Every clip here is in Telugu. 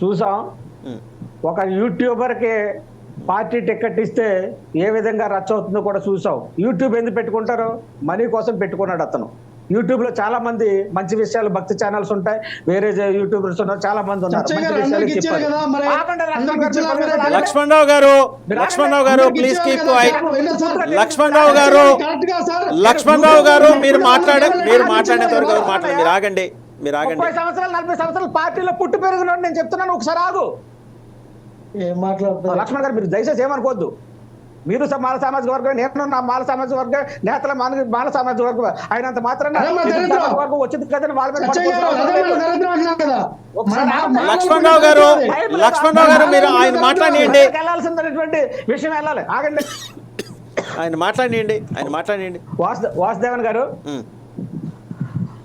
చూసాం. ఒక యూట్యూబర్కి పార్టీ టికెట్ ఇస్తే ఏ విధంగా రచ్చ అవుతుందో కూడా చూసాం. యూట్యూబ్ ఎందుకు పెట్టుకుంటారు? మనీ కోసం పెట్టుకున్నాడు అతను. యూట్యూబ్లో చాలా మంది మంచి విషయాలు భక్తి ఛానల్స్ ఉంటాయి. వేరే యూట్యూబర్స్ ఉన్నారు. చాలా మంది ఉన్నారు. లక్ష్మణరావు గారు లక్ష్మణరావు గారు ప్లీజ్ కీప్ లక్ష్మణరావు గారు లక్ష్మణరావు గారు మీరు మాట్లాడే మీరు మాట్లాడేంత వరకు మాట్లాడండి మీరు ఆగండి ముప్పై సంవత్సరాలు నలభై సంవత్సరాలు పార్టీలో పుట్టి పెరిగినాడు నేను చెప్తున్నాను ఒకసారి ఆగు. ఏం మాట్లాడుతున్నారు? లక్ష్మణ్ గారు మీరు దయచేసి ఏమనుకోవద్దు. మీరు మాల సామాజిక వర్గం నేను నా మాల సామాజిక వర్గం నేతల మాల మాల సామాజిక వర్గం అయినంత మాత్రం. వర్గం వచ్చింది వాళ్ళ కదా. మన- లక్ష్మణరావు గారు లక్ష్మణరావు గారు మీరు ఆయన మాట్లాడియండి వెళ్ళాల్సినటువంటి విషయం వెళ్ళాలి. ఆగండి. ఆయన మాట్లాడియండి ఆయన మాట్లాడియండి వాసు వాసుదేవన్ గారు.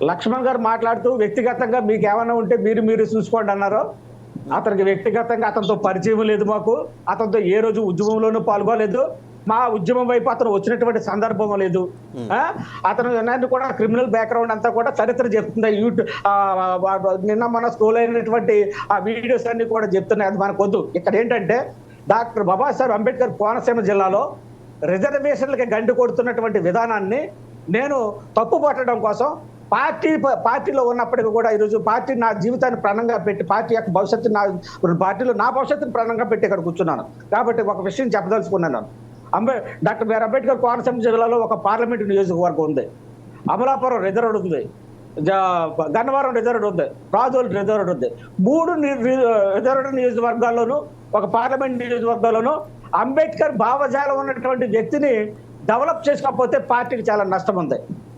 లక్ష్మణ్ గారు మాట్లాడుతూ వ్యక్తిగతంగా మీకు ఏమైనా ఉంటే మీరు మీరు చూసుకోండి అన్నారు. అతనికి వ్యక్తిగతంగా అతనితో పరిచయం లేదు మాకు. అతనితో ఏ రోజు ఉద్యమంలోనూ పాల్గొలేదు. మా ఉద్యమం వైపు అతను వచ్చినటువంటి సందర్భం లేదు. ఆ? అతను నన్ను కూడా క్రిమినల్ బ్యాక్గ్రౌండ్ అంతా కూడా చరిత్ర చెప్తుంది? యూట్యూబ్ నిన్న మన స్కూల్ అయినటువంటి ఆ వీడియోస్ అన్ని కూడా చెప్తున్నాయి. అది మనకు వద్దు. ఇక్కడ ఏంటంటే డాక్టర్ బాబాసాహెబ్ అంబేద్కర్ కోనసీమ జిల్లాలో రిజర్వేషన్లకి గండి కొడుతున్నటువంటి విధానాన్ని నేను తప్పు పట్టడం కోసం పార్టీ పార్టీలో ఉన్నప్పటికీ కూడా ఈరోజు పార్టీ నా జీవితాన్ని ప్రాణంగా పెట్టి పార్టీ యొక్క భవిష్యత్తు నా పార్టీలో నా భవిష్యత్తును ప్రాణంగా పెట్టి ఇక్కడ కూర్చున్నాను. కాబట్టి ఒక విషయం చెప్పదలుచుకున్నాను. Ambe doctor B R Ambedkar Konaseema జిల్లాలో ఒక పార్లమెంటు నియోజకవర్గం ఉంది. అమలాపురం రిజర్వ్డ్ ఉంది. జా- గన్నవరం రిజర్వ్డ్ ఉంది. రాజోలు రిజర్వ్డ్ ఉంది. మూడు రిజర్వ్డ్ నియోజకవర్గాల్లోనూ ఒక పార్లమెంట్ నియోజకవర్గాల్లోనూ అంబేద్కర్ భావజాలం ఉన్నటువంటి వ్యక్తిని డెవలప్ చేసుకోకపోతే పార్టీకి చాలా నష్టం ఉంది.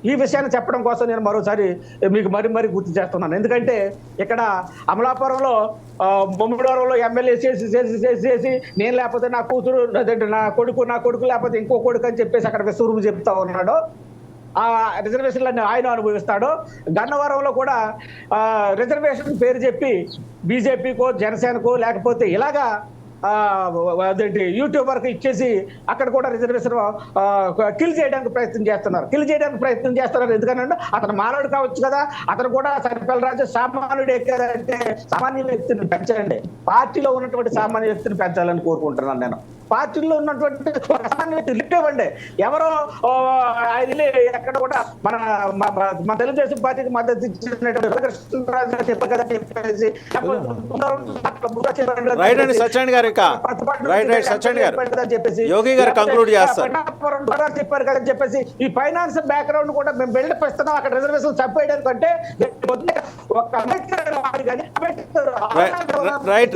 ఈ విషయాన్ని చెప్పడం కోసం నేను మరోసారి మీకు మరి మరి గుర్తు చేస్తున్నాను. ఎందుకంటే ఇక్కడ అమలాపురంలో బొమ్మిడవరంలో ఎమ్మెల్యే చేసి చేసి చేసి చేసి నేను లేకపోతే నా కూతురు నా కొడుకు నా కొడుకు లేకపోతే ఇంకో కొడుకు అని చెప్పేసి అక్కడ విశ్వరూపు చెప్తా ఉన్నాడు. ఆ రిజర్వేషన్లన్నీ ఆయన అనుభవిస్తాడు. గన్నవరంలో కూడా రిజర్వేషన్ పేరు చెప్పి బీజేపీకో జనసేనకో లేకపోతే ఇలాగా అదేంటి యూట్యూబర్కి ఇచ్చేసి అక్కడ కూడా రిజర్వేషన్ కిల్ చేయడానికి ప్రయత్నం చేస్తున్నారు. కిల్ చేయడానికి ప్రయత్నం చేస్తున్నారు ఎందుకంటే అతను మానవుడు కావచ్చు కదా అతను కూడా సరిపల్ల రాజు సామాన్యుడు అంటే సామాన్య వ్యక్తిని పెంచండి. పార్టీలో ఉన్నటువంటి సామాన్య వ్యక్తిని పెంచాలని కోరుకుంటున్నాను నేను. పార్టీలో ఉన్నటువంటి లిఫ్ట్ ఇవ్వండి. ఎవరో ఎక్కడ కూడా మన మన తెలుగుదేశం పార్టీకి మద్దతు ఇచ్చినటువంటి కృష్ణరాజు గారు చెప్పారు కదా చెప్పేసి. రైట్ అండి సత్యనారాయణ గారు ఇక. రైట్ రైట్ సత్యనారాయణ గారు. యోగి గారు కంక్లూడ్ చేస్తారు. చెప్పారు కదా చెప్పేసి. ఈ ఫైనాన్స్ బ్యాక్గ్రౌండ్ కూడా మేము బిల్డప్ ఇస్తున్నాం అక్కడ రిజర్వేషన్ చెప్పేయడానికి అంటే రైట్,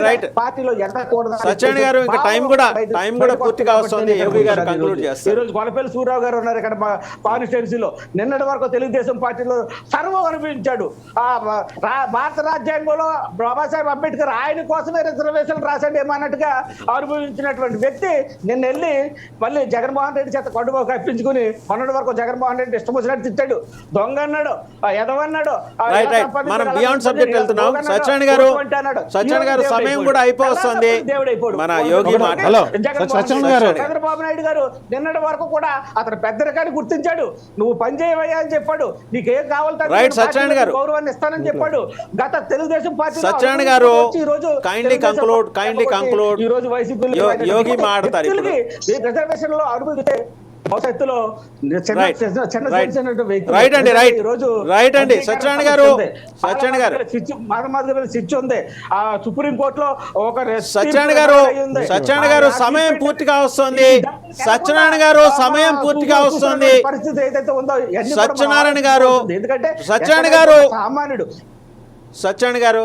గారు, ఇంకా టైం కూడా- టైం కూడా పూర్తిగా వస్తుంది. యోగి గారు conclude చేస్తారు. ఈ రోజు కొలపల్లి సూర్యరావు గారు ఉన్నారు ఇక్కడ మా కాన్స్టిట్యున్సీలో. నిన్నటి వరకు తెలుగుదేశం పార్టీలో సర్వం అనిపించాడు. భారత రాజ్యాంగంలో బాబాసాహెబ్ అంబేద్కర్ ఆయన కోసమే రిజర్వేషన్ రాశాడు ఏమన్నట్టుగా అనుభవించినటువంటి వ్యక్తి నిన్న వెళ్ళి మళ్ళీ జగన్మోహన్ రెడ్డి చేత కడుపు కప్పించుకుని మొన్నటి వరకు జగన్మోహన్ రెడ్డి ఇష్టం వచ్చినట్టు తిట్టాడు. దొంగ అన్నాడు ఎదవన్నాడు రైట్ రైట్ మనం బియాండ్ సబ్జెక్ట్ వెళ్తున్నాం సత్యనారాయణ గారు. సత్యనారాయణ గారు సమయం. కూడా అయిపోతుంది. మన యోగి మాట హలో సత్యనారాయణ గారు చంద్రబాబు నాయుడు గారు నిన్నటి వరకు కూడా అతను పెద్దరికాన్ని గుర్తించాడు నువ్వు పని చేయవయ్యా అని చెప్పాడు నీకేం కావాలి తండ్రి, Right, నేను సత్యనారాయణ గారు. గౌరవాన్ని ఇస్తానని చెప్పాడు గత తెలుగుదేశం పార్టీ సత్యనారాయణ గారు, kindly conclude, kindly conclude. ఈ రోజు వైసీపీ యోగి మాట్లాడతారు. రిజర్వేషన్లో అడుగుతే భవిష్యత్తులో Right అండి. ఈ రోజు Right అండి, సత్యనారాయణ గారు. సత్యనారాయణ గారు. స్విచ్ మాధవ స్విచ్ ఉంది ఆ సుప్రీం కోర్టులో ఒక సత్యనారాయణ గారు సత్యనారాయణ గారు సమయం పూర్తిగా వస్తుంది సత్యనారాయణ గారు సమయం పూర్తిగా వస్తుంది పరిస్థితి ఏదైతే ఉందో సత్యనారాయణ గారు. ఎందుకంటే సత్యనారాయణ గారు. సామాన్యుడు సత్యనారాయణ గారు